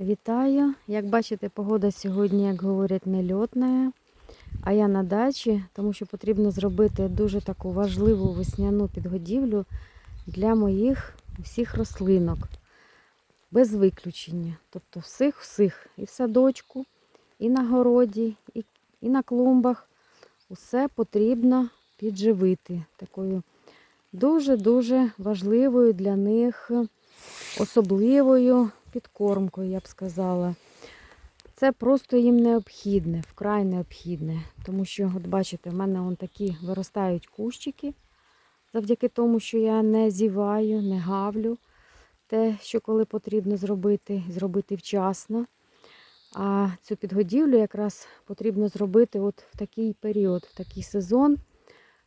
Вітаю! Як бачите, погода сьогодні, як говорять, нельотна. А я на дачі, тому що потрібно зробити дуже таку важливу весняну підгодівлю для моїх всіх рослинок. Без виключення. Тобто всіх-всіх. І в садочку, і на городі, і, і на клумбах. Усе потрібно підживити такою дуже-дуже важливою для них особливою підкормкою, я б сказала. Це просто їм необхідне, вкрай необхідне. Тому що, от бачите, в мене вон такі виростають кущики, завдяки тому, що я не зіваю, не гавлю те, що коли потрібно зробити, зробити вчасно. А цю підгодівлю якраз потрібно зробити от в такий період, в такий сезон,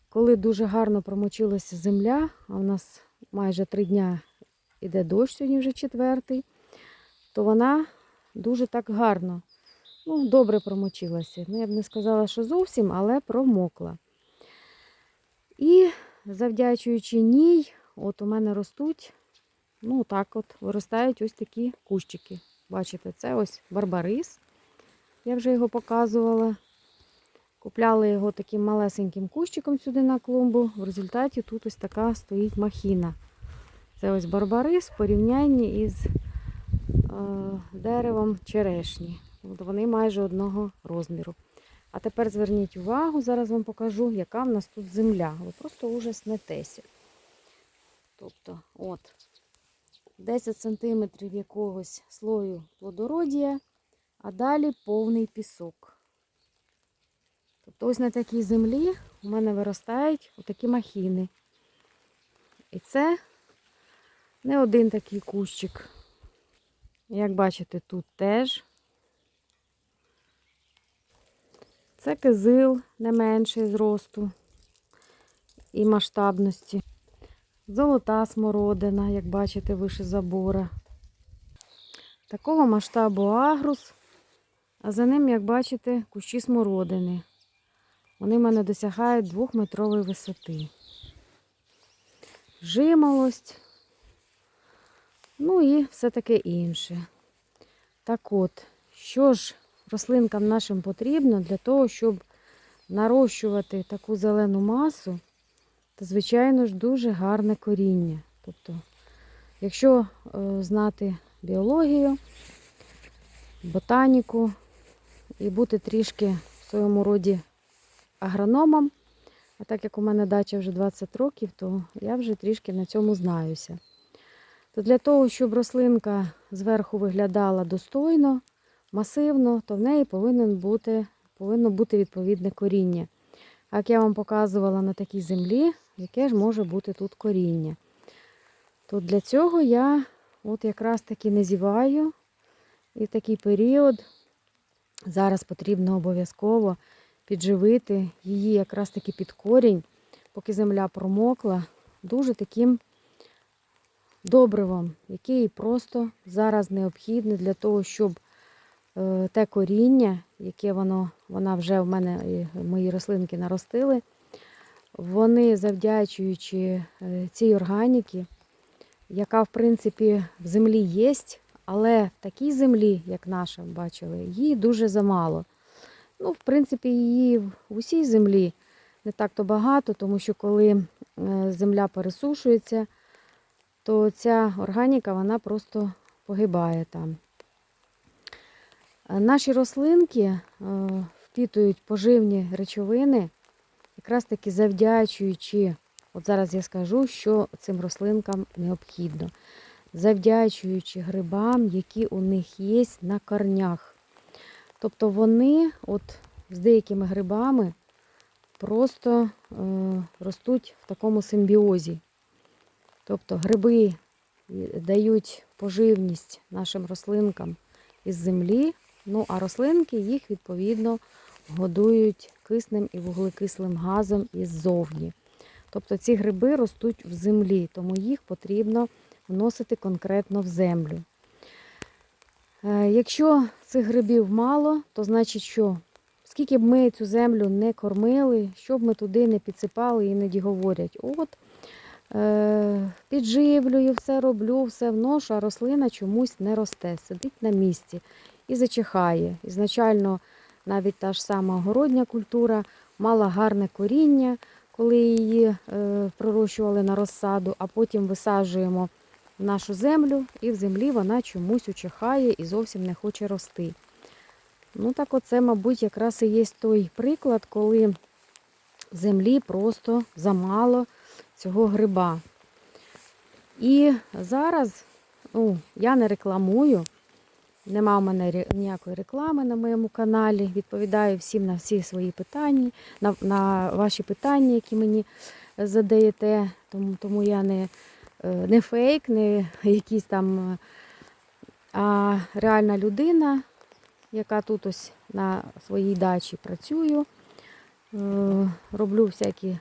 коли дуже гарно промочилася земля, а в нас майже три дня іде дощ, сьогодні вже четвертий, то вона дуже так гарно, ну, добре промочилася. Ну, я б не сказала, що зовсім, але промокла. І завдячуючи ній, от у мене ростуть, ну так от, виростають ось такі кущики. Бачите, це ось барбарис. Я вже його показувала. Купляли його таким малесеньким кущиком сюди на клумбу. В результаті тут ось така стоїть махіна. Це ось барбарис в порівнянні із деревом черешні. От вони майже одного розміру. А тепер зверніть увагу, зараз вам покажу, яка в нас тут земля. Ви просто ужаснетеся. Тобто, от, 10 см якогось слою плодородія, а далі повний пісок. Тобто ось на такій землі у мене виростають отакі махіни. І це не один такий кущик. Як бачите, тут теж. Це кизил не менший зросту і масштабності. Золота смородина, як бачите, вище забора. Такого масштабу агрус, а за ним, як бачите, кущі смородини. Вони в мене досягають двохметрової висоти. Жимолость, ну і все таке інше. Так от, що ж рослинкам нашим потрібно для того, щоб нарощувати таку зелену масу, то, звичайно ж, дуже гарне коріння. Тобто, якщо е, знати біологію, ботаніку і бути трішки в своєму роді агрономом, а так як у мене дача вже 20 років, то я вже трішки на цьому знаюся. То для того, щоб рослинка зверху виглядала достойно, масивно, то в неї повинен бути, повинно бути відповідне коріння. Як я вам показувала на такій землі, яке ж може бути тут коріння. То для цього я от якраз таки не зіваю. І в такий період зараз потрібно обов'язково підживити її якраз таки під корінь, поки земля промокла, дуже таким добривом, який просто зараз необхідне для того, щоб е, те коріння, яке воно, вона вже в мене, мої рослинки наростили, вони, завдячуючи е, цій органіки, яка, в принципі, в землі є, але в такій землі, як наша, бачили, її дуже замало. Ну, в принципі, її в усій землі не так-то багато, тому що коли е, земля пересушується, то ця органіка вона просто погибає там. Наші рослинки е, впітують поживні речовини, якраз таки завдячуючи, от зараз я скажу, що цим рослинкам необхідно, завдячуючи грибам, які у них є на корнях. Тобто вони от з деякими грибами просто е, ростуть в такому симбіозі. Тобто гриби дають поживність нашим рослинкам із землі, ну а рослинки їх відповідно годують киснем і вуглекислим газом іззовні. Тобто ці гриби ростуть в землі, тому їх потрібно вносити конкретно в землю. Е, Якщо цих грибів мало, то значить що? Скільки б ми цю землю не кормили, що б ми туди не підсипали, іноді говорять, от підживлюю, все роблю, все вношу, а рослина чомусь не росте, сидить на місці і зачихає. Ізначально навіть та ж сама городня культура мала гарне коріння, коли її е, пророщували на розсаду, а потім висаджуємо в нашу землю, і в землі вона чомусь учихає і зовсім не хоче рости. Ну так оце, мабуть, якраз і є той приклад, коли землі просто замало цього гриба. І зараз ну, я не рекламую, нема в мене ніякої реклами на моєму каналі. Відповідаю всім на всі свої питання, на, на ваші питання, які мені задаєте. Тому, тому я не, е, не фейк, не якийсь там, а реальна людина, яка тут ось на своїй дачі працюю. Е, Роблю всякі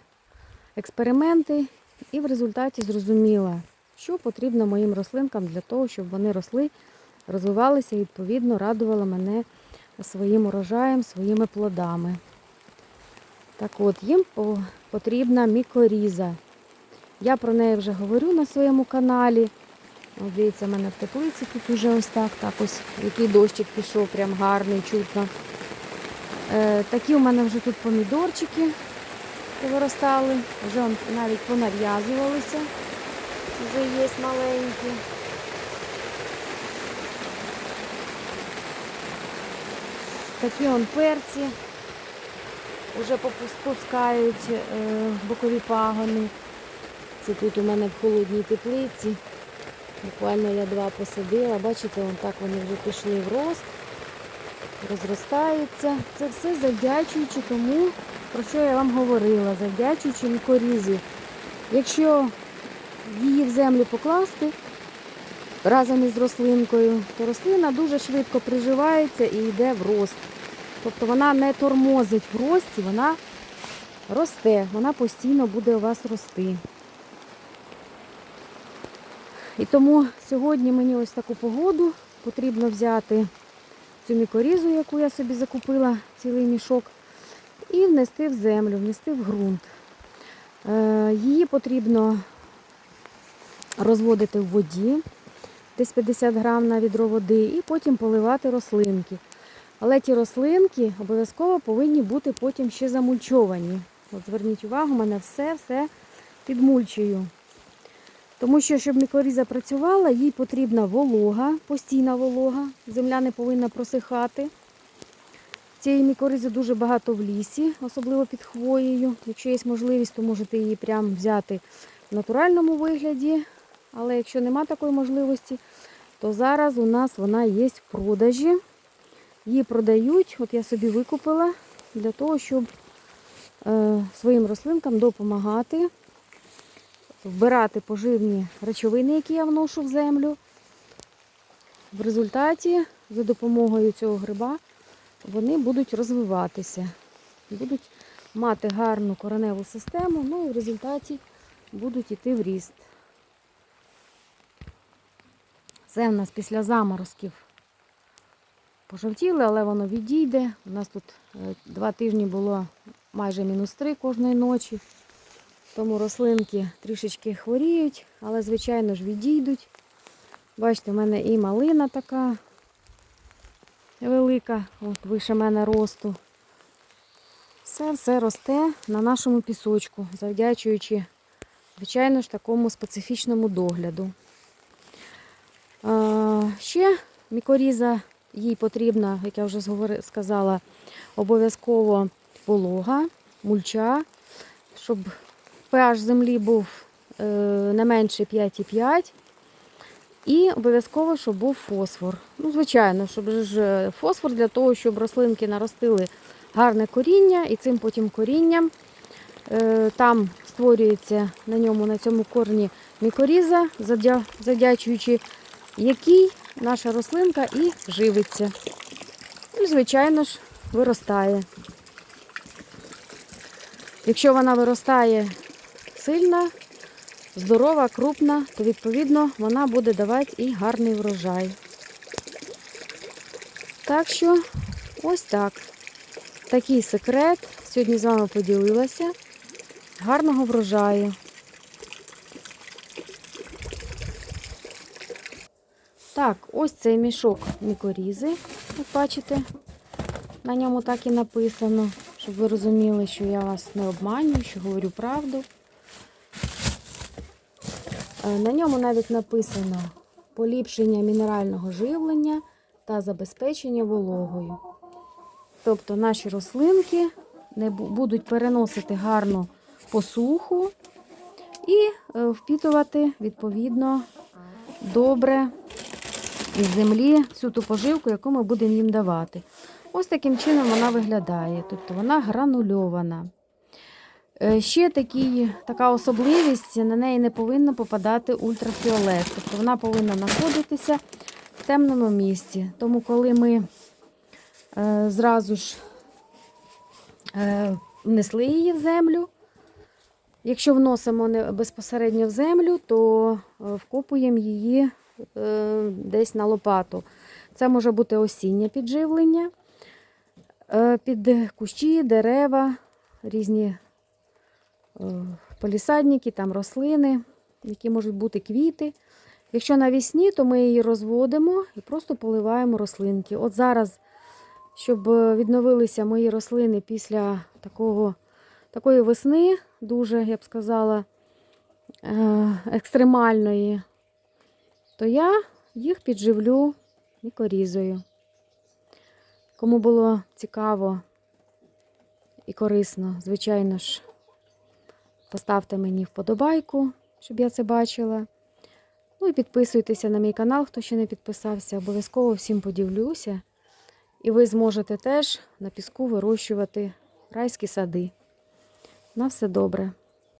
експерименти і в результаті зрозуміла, що потрібно моїм рослинкам для того, щоб вони росли, розвивалися і відповідно радували мене своїм урожаєм, своїми плодами. Так от, їм потрібна мікоріза. Я про неї вже говорю на своєму каналі. Дивіться, в мене в теплиці тут уже ось так, так ось, який дощик пішов, прям гарний, чутно. Е, такі у мене вже тут помідорчики повиростали, вже навіть понав'язувалися. Вже є маленькі. Такі он перці вже попускають е, бокові пагони. Це тут у мене в холодній теплиці. Буквально я два посадила. Бачите, вон так вони вже пішли в рост, розростаються. Це все завдячуючи тому, про що я вам говорила, завдячуючи мікорізі. Якщо її в землю покласти разом із рослинкою, то рослина дуже швидко приживається і йде в рост. Тобто вона не тормозить в рості, вона росте, вона постійно буде у вас рости. І тому сьогодні мені ось таку погоду потрібно взяти цю мікорізу, яку я собі закупила, цілий мішок, і внести в землю, внести в ґрунт. Е, Її потрібно розводити в воді, десь 50 грам на відро води, і потім поливати рослинки. Але ті рослинки обов'язково повинні бути потім ще замульчовані. От зверніть увагу, у мене все-все підмульчую. Тому що, щоб мікоріза працювала, їй потрібна волога, постійна волога. Земля не повинна просихати. Цієї мікоризи дуже багато в лісі, особливо під хвоєю. Якщо є можливість, то можете її прямо взяти в натуральному вигляді. Але якщо нема такої можливості, то зараз у нас вона є в продажі. Її продають, от я собі викупила для того, щоб е, своїм рослинкам допомагати вбирати поживні речовини, які я вношу в землю. В результаті, за допомогою цього гриба, вони будуть розвиватися, будуть мати гарну кореневу систему, ну і в результаті будуть йти в ріст. Це в нас після заморозків пожовтіли, але воно відійде. У нас тут е, два тижні було майже мінус три кожної ночі. Тому рослинки трішечки хворіють, але, звичайно ж, відійдуть. Бачите, в мене і малина така велика, от вище мене росту. Все все росте на нашому пісочку, завдячуючи, звичайно ж, такому специфічному догляду. Ще мікоріза, їй потрібна, як я вже сказала, обов'язково волога, мульча, щоб pH землі був е, не менше 5,5. І обов'язково, щоб був фосфор. Ну, звичайно, щоб ж фосфор для того, щоб рослинки наростили гарне коріння, і цим потім корінням е, там створюється на ньому, на цьому корні мікоріза, завдячуючи якій наша рослинка і живиться. І, звичайно ж, виростає. Якщо вона виростає сильна, здорова, крупна, то відповідно вона буде давати і гарний врожай. Так що, ось так. Такий секрет. Сьогодні з вами поділилася. Гарного врожаю. Так, ось цей мішок мікорізи, як бачите, на ньому так і написано, щоб ви розуміли, що я вас не обманюю, що говорю правду. Е, На ньому навіть написано поліпшення мінерального живлення та забезпечення вологою. Тобто наші рослинки не будуть переносити гарну посуху і е, впітувати відповідно добре із землі всю ту поживку, яку ми будемо їм давати. Ось таким чином вона виглядає. Тобто вона гранульована. Е, Ще такий, така особливість, на неї не повинно попадати ультрафіолет. Тобто вона повинна знаходитися в темному місці. Тому коли ми е, зразу ж е, внесли її в землю, якщо вносимо не безпосередньо в землю, то е, вкопуємо її е, десь на лопату. Це може бути осіннє підживлення е, під кущі, дерева, різні полісадники, там рослини, які можуть бути квіти. Якщо навесні, то ми її розводимо і просто поливаємо рослинки. От зараз, щоб е, відновилися мої рослини після такого, такої весни, дуже, я б сказала, е, екстремальної, то я їх підживлю мікорізою. Кому було цікаво і корисно, звичайно ж, поставте мені вподобайку, щоб я це бачила. Ну і підписуйтеся на мій канал, хто ще не підписався. Обов'язково всім поділюся. І ви зможете теж на піску вирощувати райські сади. На все добре.